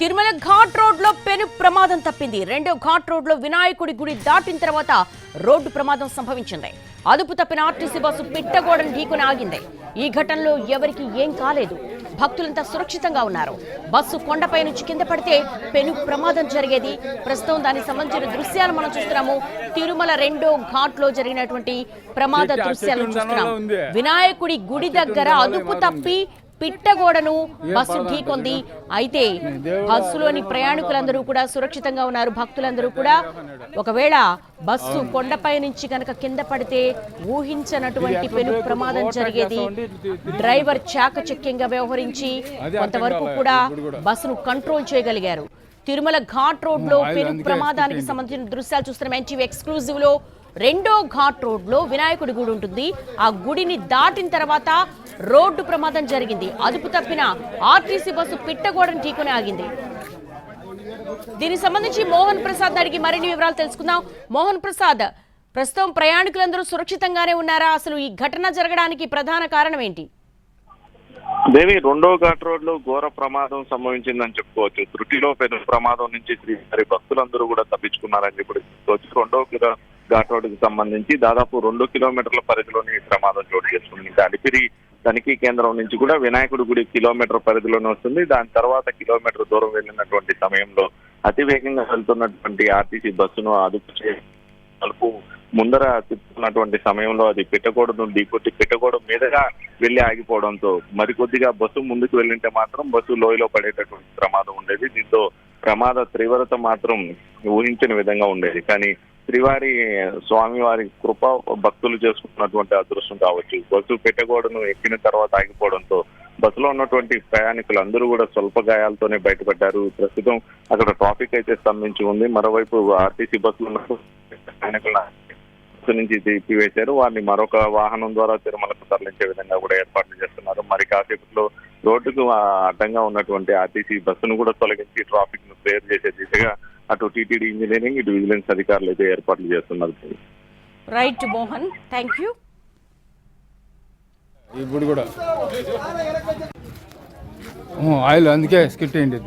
తిరుమల ఘాట్ రోడ్లో పెను ప్రమాదం తప్పింది. రెండో ఘాట్ రోడ్లో వినాయకుడి గుడి దాటిన తర్వాత రోడ్డు ప్రమాదం సంభవించింది. అదుపు తప్పిన ఆర్టీసీ బస్సు పిట్టగోడను ఢీకొని ఆగింది. ఈ ఘటనలో ఎవరికి ఏం కాలేదు. భక్తులంతా సురక్షితంగా ఉన్నారు. బస్సు కొండపై నుంచి కింద పడితే పెను ప్రమాదం జరిగేది. ప్రస్తుతం దానికి సంబంధించిన దృశ్యాలు మనం చూస్తున్నాము. తిరుమల రెండో ఘాట్లో జరిగినటువంటి ప్రమాద దృశ్యాలను చూస్తున్నాము వినాయకుడి గుడి దగ్గర అదుపు తప్పి పిట్టగోడను బస్సు ఢీకొంది. అయితే బస్సులోని ప్రయాణికులందరూ కూడా సురక్షితంగా ఉన్నారు భక్తులందరూ కూడా. ఒకవేళ బస్సు కొండపై నుంచి కనుక కింద పడితే ఊహించనటువంటి పెను ప్రమాదం జరిగేది. డ్రైవర్ చాకచక్యంగా వ్యవహరించి కొంతవరకు కూడా బస్సును కంట్రోల్ చేయగలిగారు. తిరుమల ఘాట్ రోడ్లో పెను ప్రమాదానికి సంబంధించిన దృశ్యాలు చూస్తున్నాం. ఎన్టీవీ ఎక్స్క్లూజివ్లో రెండో ఘాట్ రోడ్లో వినాయకుడి గుడి ఉంటుంది. ఆ గుడిని దాటిన తర్వాత రోడ్డు ప్రమాదం జరిగింది. అదుపు తప్పిన ఆర్టీసీ బస్సు పిట్టగోడని ఢీకొని ఆగింది. దీనికి సంబంధించి మోహన్ ప్రసాద్ అడిగి మరిన్ని వివరాలు తెలుసుకుందాం. మోహన్ ప్రసాద్ ప్రస్తుతం ప్రయాణికులందరూ సురక్షితంగానే ఉన్నారా? అసలు ఈ ఘటన జరగడానికి ప్రధాన కారణం ఏంటి? దేవి రెండో ఘాట్ రోడ్లో ఘోర ప్రమాదం సంభవించిందని చెప్పుకోవచ్చు. త్రుటిలో పెద్ద ప్రమాదం నుంచి మరి భక్తులందరూ కూడా తప్పించుకున్నారని చెప్పి చెప్పుకోవచ్చు. రెండో ఘాట్ సంబంధించి దాదాపు రెండు కిలోమీటర్ల పరిధిలోని ప్రమాదం చోటు చేసుకుంది. ఇంకా అలిపిరి తనిఖీ కేంద్రం నుంచి కూడా వినాయకుడి గుడి కిలోమీటర్ పరిధిలోనే వస్తుంది. దాని తర్వాత కిలోమీటర్ దూరం వెళ్ళినటువంటి సమయంలో అతి వేగంగా వెళ్తున్నటువంటి ఆర్టీసీ బస్సును అదుపు చే ముందర తిప్పుతున్నటువంటి సమయంలో అది పెట్టకూడదు ఢీకొట్టి పెట్టకూడదు మీదగా వెళ్ళి ఆగిపోవడంతో మరికొద్దిగా బస్సు ముందుకు వెళ్ళింటే మాత్రం బస్సు లోయలో పడేటటువంటి ప్రమాదం ఉండేది. దీంతో ప్రమాద తీవ్రత మాత్రం ఊహించిన విధంగా ఉండేది. కానీ శ్రీవారి స్వామివారి కృప భక్తులు చేసుకున్నటువంటి అదృష్టం కావచ్చు. బస్సు పెట్టగోడను ఎక్కిన తర్వాత ఆగిపోవడంతో బస్సులో ఉన్నటువంటి ప్రయాణికులు అందరూ కూడా స్వల్ప గాయాలతోనే బయటపడ్డారు. ప్రస్తుతం అక్కడ ట్రాఫిక్ అయితే స్తంభించి ఉంది. మరోవైపు ఆర్టీసీ బస్సులు ఉన్న ప్రయాణికుల నుంచి తీపివేశారు వారిని మరొక వాహనం ద్వారా తిరుమలకు తరలించే విధంగా కూడా ఏర్పాట్లు చేస్తున్నారు. మరి కాసేపట్లో రోడ్డుకు అడ్డంగా ఉన్నటువంటి ఆర్టీసీ బస్సును కూడా తొలగించి ట్రాఫిక్ను క్లియర్ చేసే దిశగా అటు టీటీడీ ఇంజనీరింగ్ ఇటు విజిలెన్స్ అధికారులు అయితే ఏర్పాట్లు చేస్తున్నారు. Right Mohan thank you. ఇప్పుడు కూడా. ఆయిల్ అందుకే స్కిట్ అయింది